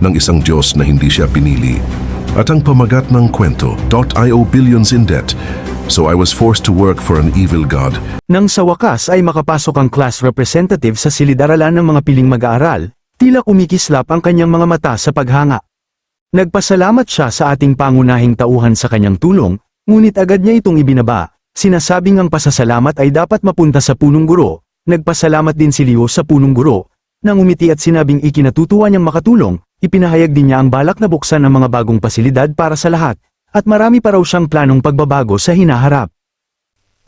ng isang Diyos na hindi siya pinili. At ang pamagat ng kwento, .io billions in debt, so I was forced to work for an evil God. Nang sa wakas ay makapasok ang class representative sa silid-aralan ng mga piling mag-aaral, tila kumikislap ang kanyang mga mata sa paghanga. Nagpasalamat siya sa ating pangunahing tauhan sa kanyang tulong, ngunit agad niya itong ibinaba. Sinasabing ang pasasalamat ay dapat mapunta sa punong guro. Nagpasalamat din si Leo sa punong guro. Nang umiti at sinabing ikinatutuwa niyang makatulong, ipinahayag din niya ang balak na buksan ang mga bagong pasilidad para sa lahat, at marami pa raw siyang planong pagbabago sa hinaharap.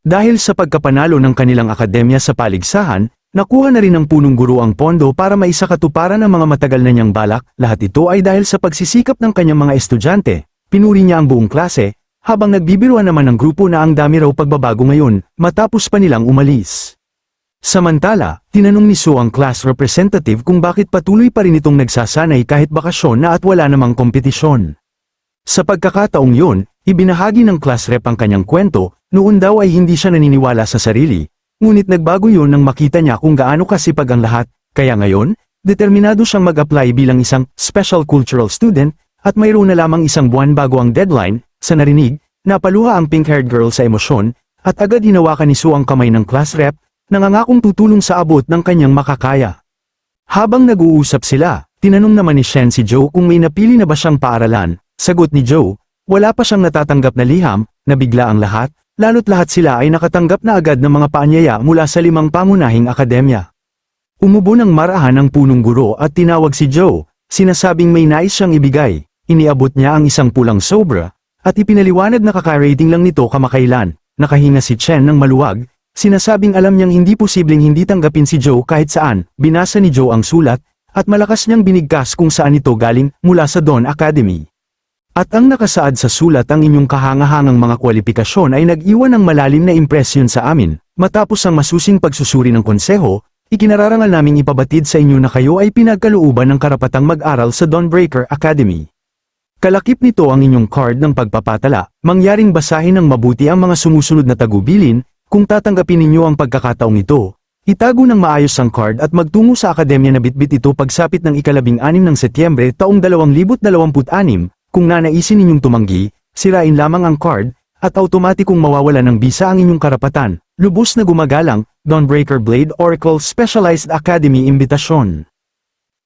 Dahil sa pagkapanalo ng kanilang akademya sa paligsahan, nakuha na rin ng punong guro ang pondo para maisakatuparan ang mga matagal na niyang balak, lahat ito ay dahil sa pagsisikap ng kanyang mga estudyante. Pinuri niya ang buong klase, habang nagbibiruan naman ng grupo na ang dami raw pagbabago ngayon, matapos pa nilang umalis. Samantala, tinanong ni Sue ang class representative kung bakit patuloy pa rin itong nagsasanay kahit bakasyon na at wala namang kompetisyon. Sa pagkakataong yun, ibinahagi ng class rep ang kanyang kwento, noon daw ay hindi siya naniniwala sa sarili, ngunit nagbago yun nang makita niya kung gaano kasipag ang lahat, kaya ngayon, determinado siyang mag-apply bilang isang special cultural student, at mayroon na lamang isang buwan bago ang deadline, sa narinig, napaluha ang pink-haired girl sa emosyon, at agad hinawakan ni Sue ang kamay ng class rep, nangangakong tutulong sa abot ng kanyang makakaya. Habang nag-uusap sila, tinanong naman ni Shen si Joe kung may napili na ba siyang paaralan, sagot ni Joe, wala pa siyang natatanggap na liham, nabigla ang lahat, lalo't lahat sila ay nakatanggap na agad ng mga paanyaya mula sa limang pangunahing akademya. Umubo ng marahan ang punong guro at tinawag si Joe, sinasabing may nais siyang ibigay, iniabot niya ang isang pulang sobra, at ipinaliwanag na kakarating lang nito kamakailan, nakahinga si Chen ng maluwag, sinasabing alam niyang hindi posibleng hindi tanggapin si Joe kahit saan, binasa ni Joe ang sulat, at malakas niyang binigkas kung saan ito galing, mula sa Dawn Academy. At ang nakasaad sa sulat ang inyong kahangahangang mga kwalifikasyon ay nag-iwan ng malalim na impresyon sa amin, matapos ang masusing pagsusuri ng konseho, ikinararangal naming ipabatid sa inyo na kayo ay pinagkalooban ng karapatang mag-aral sa Dawnbreaker Academy. Kalakip nito ang inyong card ng pagpapatala, mangyaring basahin ng mabuti ang mga sumusunod na tagubilin, kung tatanggapin ninyo ang pagkakataong ito. Itago ng maayos ang card at magtungo sa akademya na bitbit ito pagsapit ng ikalabing anim ng Setyembre taong 2026, kung nanaisin ninyong tumanggi, sirain lamang ang card, at automatikong mawawala ng bisa ang inyong karapatan, lubos na gumagalang, Dawnbreaker Blade Oracle Specialized Academy Imbitasyon.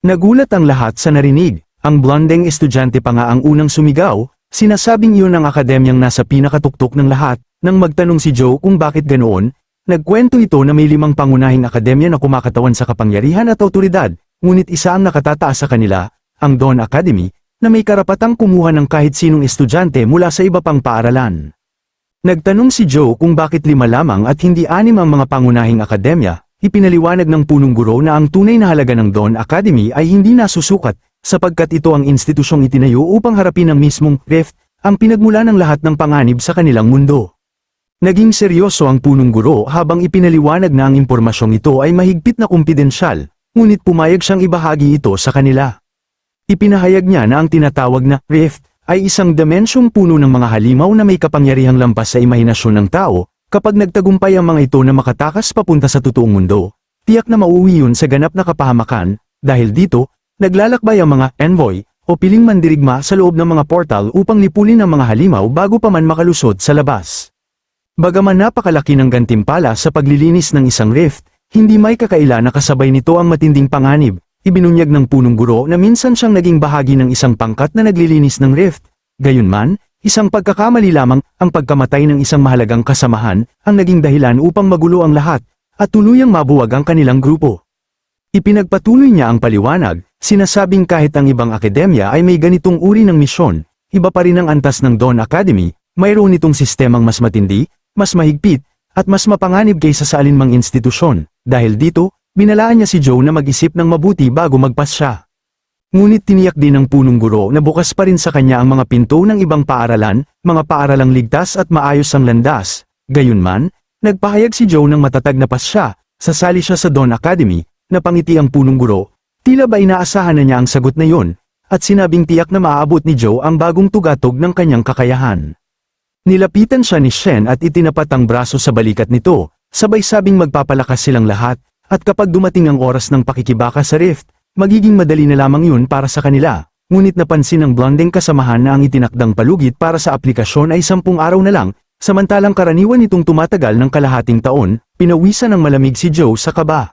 Nagulat ang lahat sa narinig, ang blondeng estudyante pa nga ang unang sumigaw, sinasabing iyon ang akademyang nasa pinakatuktok ng lahat, nang magtanong si Joe kung bakit ganoon, nagkwento ito na may limang pangunahing akademya na kumakatawan sa kapangyarihan at autoridad, ngunit isa ang nakatataas sa kanila, ang Dawn Academy, na may karapatang kumuha ng kahit sinong estudyante mula sa iba pang paaralan. Nagtanong si Joe kung bakit lima lamang at hindi anim ang mga pangunahing akademya, ipinaliwanag ng punong guro na ang tunay na halaga ng Dawn Academy ay hindi nasusukat, sapagkat ito ang institusyong itinayo upang harapin ang mismong rift, ang pinagmula ng lahat ng panganib sa kanilang mundo. Naging seryoso ang punong guro habang ipinaliwanag na ang impormasyong ito ay mahigpit na kumpidensyal, ngunit pumayag siyang ibahagi ito sa kanila. Ipinahayag niya na ang tinatawag na rift ay isang dimensyong puno ng mga halimaw na may kapangyarihang lampas sa imahinasyon ng tao, Kapag nagtagumpay ang mga ito na makatakas papunta sa totoong mundo, tiyak na mauwi yun sa ganap na kapahamakan, dahil dito, naglalakbay ang mga envoy o piling mandirigma sa loob ng mga portal upang lipulin ang mga halimaw bago pa man makalusot sa labas. Bagaman napakalaki ng gantimpala sa paglilinis ng isang rift, hindi may kakaila na kasabay nito ang matinding panganib, ibinunyag ng punong guro na minsan siyang naging bahagi ng isang pangkat na naglilinis ng rift. Gayunman, isang pagkakamali lamang, ang pagkamatay ng isang mahalagang kasamahan, ang naging dahilan upang magulo ang lahat, at tuluyang mabuwag ang kanilang grupo. Ipinagpatuloy niya ang paliwanag, sinasabing kahit ang ibang akademya ay may ganitong uri ng misyon, iba pa rin ang antas ng Dawn Academy, mayroon itong sistemang mas matindi, mas mahigpit, at mas mapanganib kaysa sa alinmang institusyon. Dahil dito, binalaan niya si Joe na mag-isip ng mabuti bago magpasya. Ngunit tiniyak din ng punong guro na bukas pa rin sa kanya ang mga pinto ng ibang paaralan, mga paaralang ligtas at maayos ang landas. Gayunman, nagpahayag si Joe ng matatag na pasya, sasali siya sa Dawn Academy, napangiti ang punong guro, tila ba inaasahan na niya ang sagot na yon, at sinabing tiyak na maaabot ni Joe ang bagong tugatog ng kanyang kakayahan. Nilapitan siya ni Shen at itinapat ang braso sa balikat nito, sabay sabing magpapalakas silang lahat, at kapag dumating ang oras ng pakikibaka sa rift, magiging madali na lamang yun para sa kanila. Ngunit napansin ng blonding kasamahan na ang itinakdang palugit para sa aplikasyon ay sampung araw na lang, samantalang karaniwan itong tumatagal ng kalahating taon, pinawisan ng malamig si Joe sa kaba.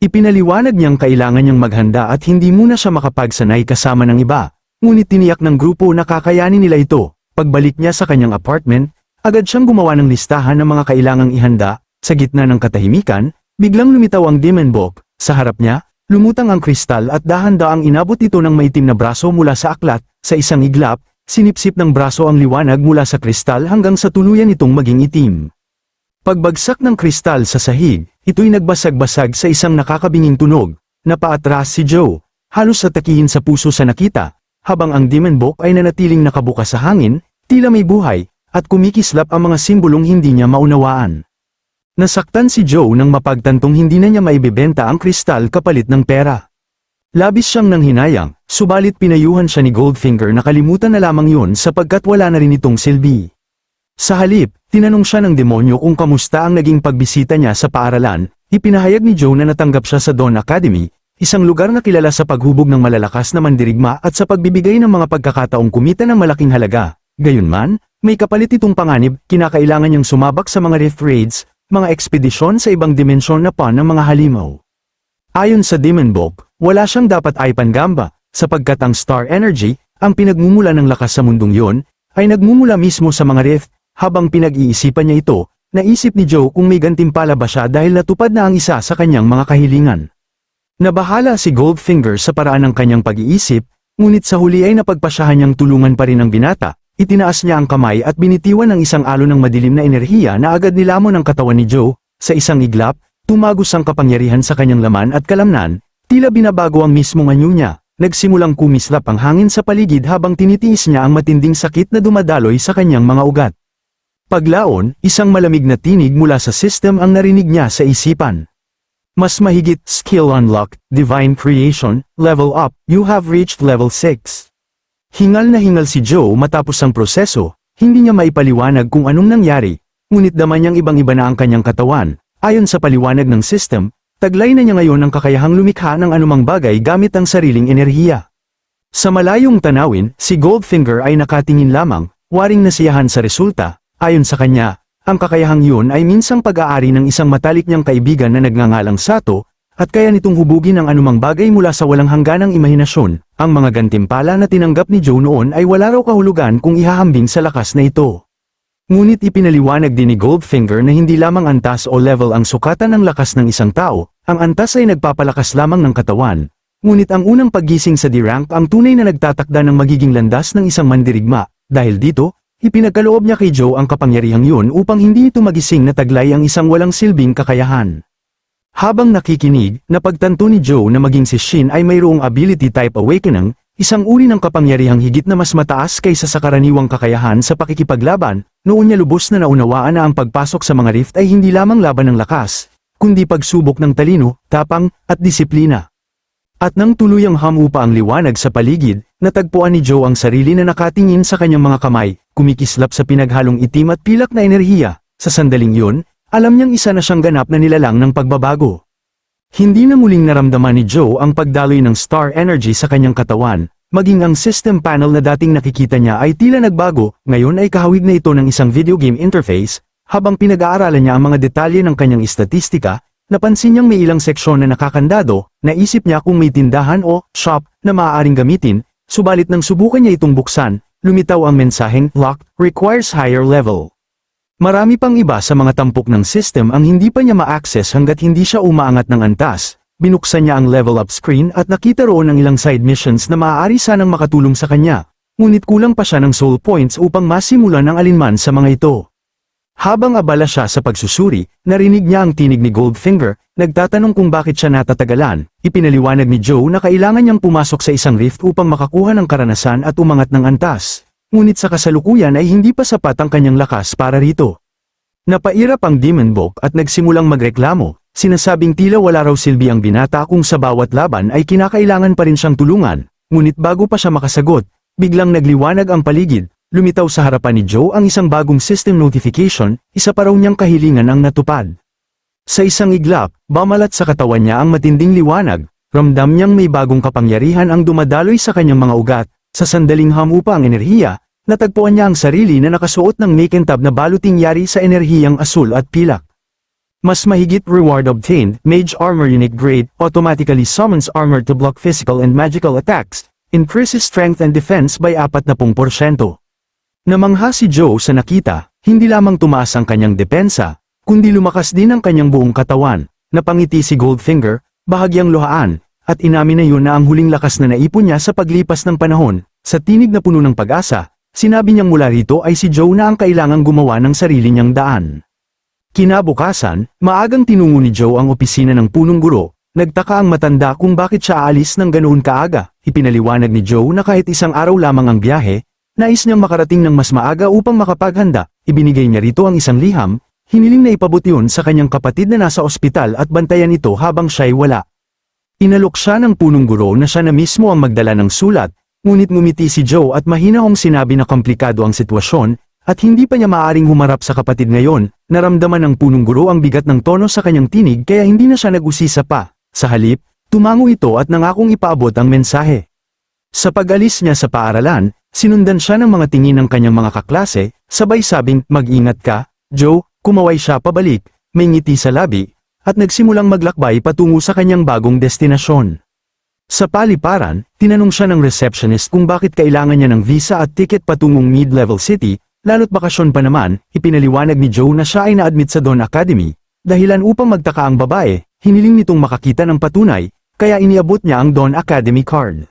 Ipinaliwanag niyang kailangan niyang maghanda at hindi muna siya makapagsanay kasama ng iba, ngunit tiniyak ng grupo na kakayanin nila ito. Pagbalik niya sa kanyang apartment, agad siyang gumawa ng listahan ng mga kailangang ihanda, sa gitna ng katahimikan, biglang lumitaw ang demon book, sa harap niya, lumutang ang kristal at dahan-daang inabot ito ng maitim na braso mula sa aklat, sa isang iglap, sinipsip ng braso ang liwanag mula sa kristal hanggang sa tuluyan itong maging itim. Pagbagsak ng kristal sa sahig, ito'y nagbasag-basag sa isang nakakabinging tunog, napaatras si Joe, halos atakihin sa puso sa nakita, habang ang demon book ay nanatiling nakabukas sa hangin, tila may buhay, at kumikislap ang mga simbolong hindi niya maunawaan. Nasaktan si Joe nang mapagtantong hindi na niya maibebenta ang kristal kapalit ng pera. Labis siyang nanghinayang, subalit pinayuhan siya ni Goldfinger na kalimutan na lamang yun sapagkat wala na rin itong silbi. Sa halip, tinanong siya ng demonyo kung kamusta ang naging pagbisita niya sa paaralan, ipinahayag ni Joe na natanggap siya sa Dawn Academy, isang lugar na kilala sa paghubog ng malalakas na mandirigma at sa pagbibigay ng mga pagkakataong kumita ng malaking halaga. Gayunman, may kapalit itong panganib, kinakailangan niyang sumabak sa mga rift raids, mga ekspedisyon sa ibang dimensyon na pan ng mga halimaw. Ayon sa Demon Book, wala siyang dapat ay pangamba, sapagkat ang star energy, ang pinagmumula ng lakas sa mundong yon, ay nagmumula mismo sa mga rift, habang pinag-iisipan niya ito, naisip ni Joe kung may gantimpala ba siya dahil natupad na ang isa sa kanyang mga kahilingan. Nabahala si Goldfinger sa paraan ng kanyang pag-iisip, ngunit sa huli ay napagpasyahan niyang tulungan pa rin ang binata, itinaas niya ang kamay at binitiwan ng isang alon ng madilim na enerhiya na agad nilamon ang katawan ni Joe, sa isang iglap, tumagos ang kapangyarihan sa kanyang laman at kalamnan, tila binabago ang mismong anyo niya, nagsimulang kumislap ang hangin sa paligid habang tinitiis niya ang matinding sakit na dumadaloy sa kanyang mga ugat. Paglaon, isang malamig na tinig mula sa system ang narinig niya sa isipan. Mas mahigit, skill unlocked, divine creation, level up, you have reached level 6. Hingal na hingal si Joe matapos ang proseso, hindi niya maipaliwanag kung anong nangyari, ngunit dama niyang ibang-iba na ang kanyang katawan. Ayon sa paliwanag ng system, taglay na niya ngayon ang kakayahang lumikha ng anumang bagay gamit ang sariling enerhiya. Sa malayong tanawin, si Goldfinger ay nakatingin lamang, waring nasiyahan sa resulta, ayon sa kanya, ang kakayahang yun ay minsang pag-aari ng isang matalik niyang kaibigan na nagngangalang Sato, at kaya nitong hubugin ang anumang bagay mula sa walang hangganang imahinasyon, ang mga gantimpala na tinanggap ni Joe noon ay wala raw kahulugan kung ihahambing sa lakas na ito. Ngunit ipinaliwanag din ni Goldfinger na hindi lamang antas o level ang sukatan ng lakas ng isang tao, ang antas ay nagpapalakas lamang ng katawan. Ngunit ang unang paggising sa D-rank ang tunay na nagtatakda ng magiging landas ng isang mandirigma, dahil dito, ipinagkaloob niya kay Joe ang kapangyarihang yun upang hindi ito magising na taglay ang isang walang silbing kakayahan. Habang nakikinig, napagtanto ni Joe na maging si Shin ay mayroong ability type awakening, isang uri ng kapangyarihang higit na mas mataas kaysa sa karaniwang kakayahan sa pakikipaglaban, noon niya lubos na naunawaan na ang pagpasok sa mga rift ay hindi lamang laban ng lakas, kundi pagsubok ng talino, tapang, at disiplina. At nang tuluyang hamupa ang liwanag sa paligid, natagpuan ni Joe ang sarili na nakatingin sa kanyang mga kamay, kumikislap sa pinaghalong itim at pilak na enerhiya, sa sandaling yun, alam niyang isa na siyang ganap na nilalang ng pagbabago. Hindi na muling naramdaman ni Joe ang pagdaloy ng star energy sa kanyang katawan, maging ang system panel na dating nakikita niya ay tila nagbago, ngayon ay kahawig na ito ng isang video game interface, habang pinag-aaralan niya ang mga detalye ng kanyang istatistika, napansin niyang may ilang seksyon na nakakandado, naisip niya kung may tindahan o shop na maaaring gamitin, subalit nang subukan niya itong buksan, lumitaw ang mensaheng locked requires higher level. Marami pang iba sa mga tampok ng system ang hindi pa niya ma-access hanggat hindi siya umaangat ng antas. Binuksan niya ang level up screen at nakita roon ang ilang side missions na maaari sanang makatulong sa kanya. Ngunit kulang pa siya ng soul points upang masimulan ang alinman sa mga ito. Habang abala siya sa pagsusuri, narinig niya ang tinig ni Goldfinger, nagtatanong kung bakit siya natatagalan. Ipinaliwanag ni Joe na kailangan niyang pumasok sa isang rift upang makakuha ng karanasan at umangat ng antas. Ngunit sa kasalukuyan ay hindi pa sapat ang kanyang lakas para rito. Napairap ang Demon Book at nagsimulang magreklamo, sinasabing tila wala raw silbi ang binata kung sa bawat laban ay kinakailangan pa rin siyang tulungan, ngunit bago pa siya makasagot, biglang nagliwanag ang paligid, lumitaw sa harapan ni Joe ang isang bagong system notification, isa pa raw niyang kahilingan ang natupad. Sa isang iglap, bamalat sa katawan niya ang matinding liwanag, ramdam niyang may bagong kapangyarihan ang dumadaloy sa kanyang mga ugat, sa sandaling hamupa ang enerhiya, natagpuan niya ang sarili na nakasuot ng makintab na baluting yari sa enerhiyang asul at pilak. Mas mahigit reward obtained, Mage Armor Unique Grade, automatically summons armor to block physical and magical attacks, increases strength and defense by 40%. Namangha si Joe sa nakita, hindi lamang tumaas ang kanyang depensa, kundi lumakas din ang kanyang buong katawan, napangiti si Goldfinger, bahagyang luhaan, at inamin na yun na ang huling lakas na naipon niya sa paglipas ng panahon, sa tinig na puno ng pag-asa, sinabi niyang mula rito ay si Joe na ang kailangang gumawa ng sarili niyang daan. Kinabukasan, maagang tinungo ni Joe ang opisina ng punong guro, nagtaka ang matanda kung bakit siya aalis ng ganoon kaaga, ipinaliwanag ni Joe na kahit isang araw lamang ang biyahe, nais niyang makarating ng mas maaga upang makapaghanda, ibinigay niya rito ang isang liham, hiniling na ipabot yun sa kanyang kapatid na nasa ospital at bantayan ito habang siya'y wala. Inalok siya ng punong guro na siya na mismo ang magdala ng sulat, ngunit ngumiti si Joe at mahinahong sinabi na komplikado ang sitwasyon, at hindi pa niya maaring humarap sa kapatid ngayon, naramdaman ng punong guro ang bigat ng tono sa kanyang tinig kaya hindi na siya nag-usisa pa. Sa halip, tumango ito at nangakong ipaabot ang mensahe. Sa pag-alis niya sa paaralan, sinundan siya ng mga tingin ng kanyang mga kaklase, sabay sabing, mag-ingat ka, Joe, kumaway siya pabalik, may ngiti sa labi, at nagsimulang maglakbay patungo sa kanyang bagong destinasyon. Sa paliparan, tinanong siya ng receptionist kung bakit kailangan niya ng visa at ticket patungong mid-level city, lalo't bakasyon pa naman, ipinaliwanag ni Joe na siya ay na-admit sa Dawn Academy, dahilan upang magtaka ang babae, hiniling nitong makakita ng patunay, kaya iniabot niya ang Dawn Academy card.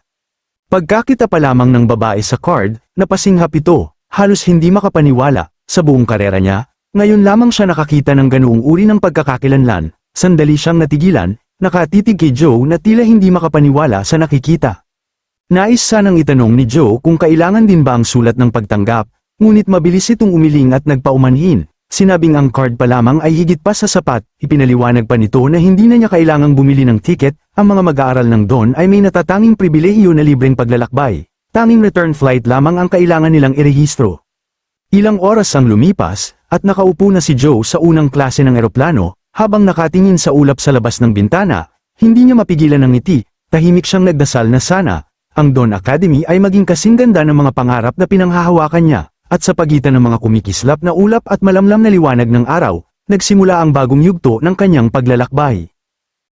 Pagkakita pa lamang ng babae sa card, napasinghap ito, halos hindi makapaniwala, sa buong karera niya, ngayon lamang siya nakakita ng ganoong uri ng pagkakakilanlan, sandali siyang natigilan, nakatitig kay Joe na tila hindi makapaniwala sa nakikita. Nais sanang itanong ni Joe kung kailangan din ba ang sulat ng pagtanggap, ngunit mabilis itong umiling at nagpaumanhin. Sinabing ang card pa lamang ay higit pa sa sapat, ipinaliwanag pa nito na hindi na niya kailangang bumili ng ticket, ang mga mag-aaral ng Don ay may natatanging pribilehiyo na libreng paglalakbay. Tanging return flight lamang ang kailangan nilang irehistro. Ilang oras ang lumipas, at nakaupo na si Joe sa unang klase ng eroplano, habang nakatingin sa ulap sa labas ng bintana, hindi niya mapigilan ng ngiti, tahimik siyang nagdasal na sana, ang Don Academy ay maging kasing ganda ng mga pangarap na pinanghahawakan niya, at sa pagitan ng mga kumikislap na ulap at malamlam na liwanag ng araw, nagsimula ang bagong yugto ng kanyang paglalakbay.